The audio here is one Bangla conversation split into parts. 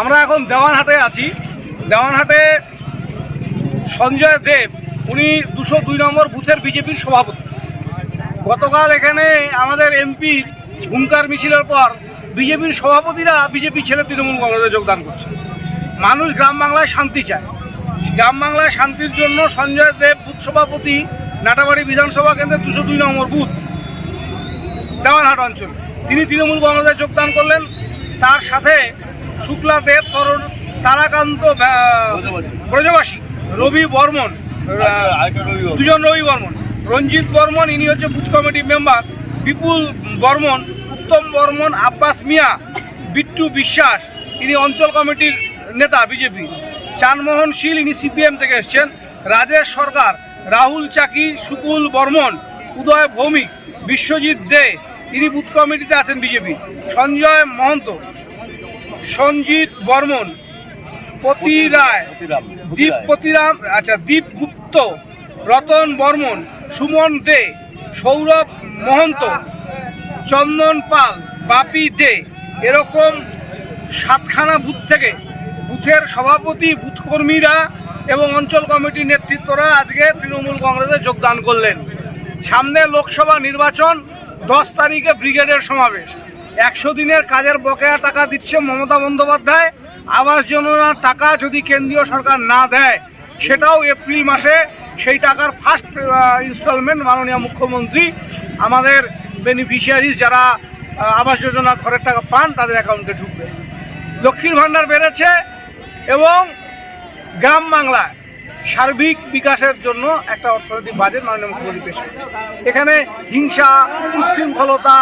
আমরা এখন দেওয়ানহাটে আছি। দেওয়ানহাটে সঞ্জয় দেব, উনি দুশো দুই নম্বর বুথের বিজেপির সভাপতি। গতকাল এখানে আমাদের এমপি হুঙ্কার মিছিলের পর বিজেপির সভাপতিরা বিজেপি ছেড়ে তৃণমূল কংগ্রেসে যোগদান করছে। মানুষ গ্রাম বাংলায় শান্তি চায়। গ্রাম বাংলায় শান্তির জন্য সঞ্জয় দেব বুথ সভাপতি, নাটাবাড়ি বিধানসভা কেন্দ্রের দুশো দুই নম্বর বুথ, দেওয়ানহাট অঞ্চল। তিনি তৃণমূল কংগ্রেসে যোগদান করলেন। তার সাথে শুক্লা দেব তরুণ তারাকান্ত ব্রজবাসী রবি বর্মন দুজন রবি বর্মন। রঞ্জিত বর্মন ইনি হচ্ছে booth committee member. Bipul Barman Uttam Barman Abbas Miah Bittu Biswas ইনি অঞ্চল কমিটির নেতা বিজেপি। চানমোহন শীল ইনি সিপিএম থেকে এসছেন। রাজেশ সরকার রাহুল চাকি সুকুল বর্মন উদয় ভৌমিক বিশ্বজিৎ দে ইনি বুথ কমিটিতে আছেন বিজেপি। সঞ্জয় মহন্ত সঞ্জিত বর্মন, পতি রায়, দীপ পতিরাম আচ্ছা দীপ গুপ্ত, রতন বর্মন, সুমন দে, সৌরভ মহন্ত, চন্দন পাল, বাপি দে, এরকম সাতখানা বুথ থেকে বুথের সভাপতি বুথ কর্মীরা এবং অঞ্চল কমিটির নেতৃত্বরা আজকে তৃণমূল কংগ্রেসে যোগদান করলেন। সামনে লোকসভা নির্বাচন, দশ তারিখে ব্রিগেডের সমাবেশ। একশো দিনের কাজের বকেয়া টাকা দিচ্ছে মমতা বন্দ্যোপাধ্যায়। আবাস যোজনার টাকা যদি কেন্দ্রীয় সরকার না দেয়, সেটাও এপ্রিল মাসে সেই টাকার ফার্স্ট ইনস্টলমেন্ট মাননীয় মুখ্যমন্ত্রী, আমাদের বেনিফিশিয়ারিজ যারা আবাস যোজনা ঘরের টাকা পান তাদের অ্যাকাউন্টে ঢুকবে। লক্ষ্মীর ভাণ্ডার বেড়েছে এবং গ্রাম বাংলায় সার্বিক বিকাশের জন্য একটা অর্থনৈতিক বাজেট মাননীয় মুখ্যমন্ত্রী পেশ করেছে। এখানে হিংসা, উচ্ছৃঙ্খলতা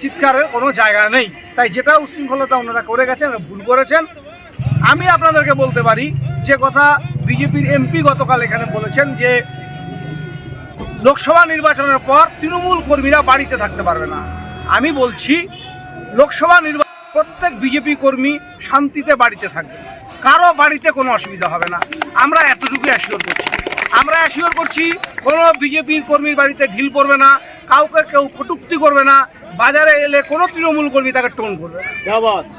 চিৎকারের কোনো জায়গা নেই। তাই যেটা উশৃঙ্খলতা ওনারা করে গেছেন ভুল করেছেন। আমি আপনাদেরকে বলতে পারি, যে কথা বিজেপির এমপি গতকাল এখানে বলেছেন যে, লোকসভা নির্বাচনের পর তৃণমূল কর্মীরা বাড়িতে থাকতে পারবে না। আমি বলছি, লোকসভা নির্বাচন, প্রত্যেক বিজেপি কর্মী শান্তিতে বাড়িতে থাকবে। কারও বাড়িতে কোনো অসুবিধা হবে না। আমরা এতটুকু অ্যাসিওর করছি। আমরা অ্যাসিওর করছি, কোনো বিজেপির কর্মীর বাড়িতে ঢিল পড়বে না, কাউকে কেউ কটুক্তি করবে না। বাজারে এলে কোনো তৃণমূল কর্মী তাকে টোন করবে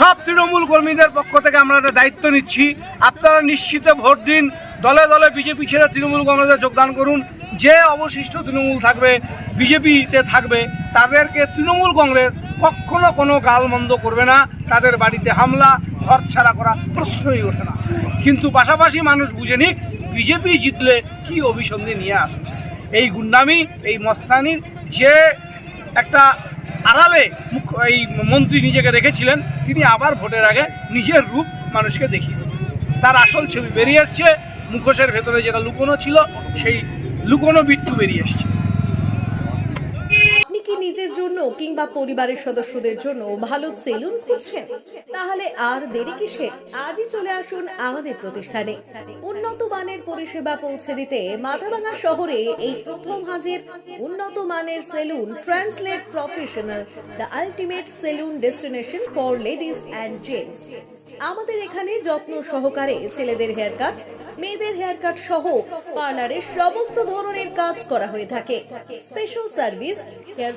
সব তৃণমূল কর্মীদের পক্ষ থেকে আমরা একটা দায়িত্ব নিচ্ছি। আপনারা নিশ্চিতে ভোট দিন দলে দলে বিজেপি ছেড়ে তৃণমূল কংগ্রেসে যোগদান করুন। যে অবশিষ্ট তৃণমূল থাকবে বিজেপিতে থাকবে তাদেরকে তৃণমূল কংগ্রেস কখনো কোনো গালমন্দ করবে না। তাদের বাড়িতে হামলা ঘর ছাড়া করা প্রশ্নই ওঠে না। কিন্তু পাশাপাশি মানুষ বুঝে নিক বিজেপি জিতলে কি অভিসন্ধি নিয়ে আসছে। এই গুন্ডামি এই মস্তানির যে একটা আড়ালে মুখ্য এই মন্ত্রী নিজেকে রেখেছিলেন, তিনি আবার ভোটের আগে নিজের রূপ মানুষকে দেখিয়ে তার আসল ছবি বেরিয়ে এসছে, মুখোশের ভেতরে যেটা লুকোনো ছিল, সেই লুকোনো বিট্টু বেরিয়ে এসছে। কি নিজের জন্য কিংবা পরিবারের সদস্যদের জন্য ভালো সেলুন খুঁজছেন? তাহলে আর দেরি কিসে? আজই চলে আসুন আমাদের প্রতিষ্ঠানে। উন্নত মানের পরিষেবা পৌঁছে দিতে মাথাভাঙা শহরে এই প্রথম হাজির উন্নত মানের salon translate professional, the ultimate salon destination for ladies and gents. আমাদের এখানে যত্ন সহকারে ছেলেদের হেয়ার কাট, মেয়েদের হেয়ার কাট সহ পার্লারের সমস্ত ধরনের কাজ করা হয়ে থাকে। Special service, hair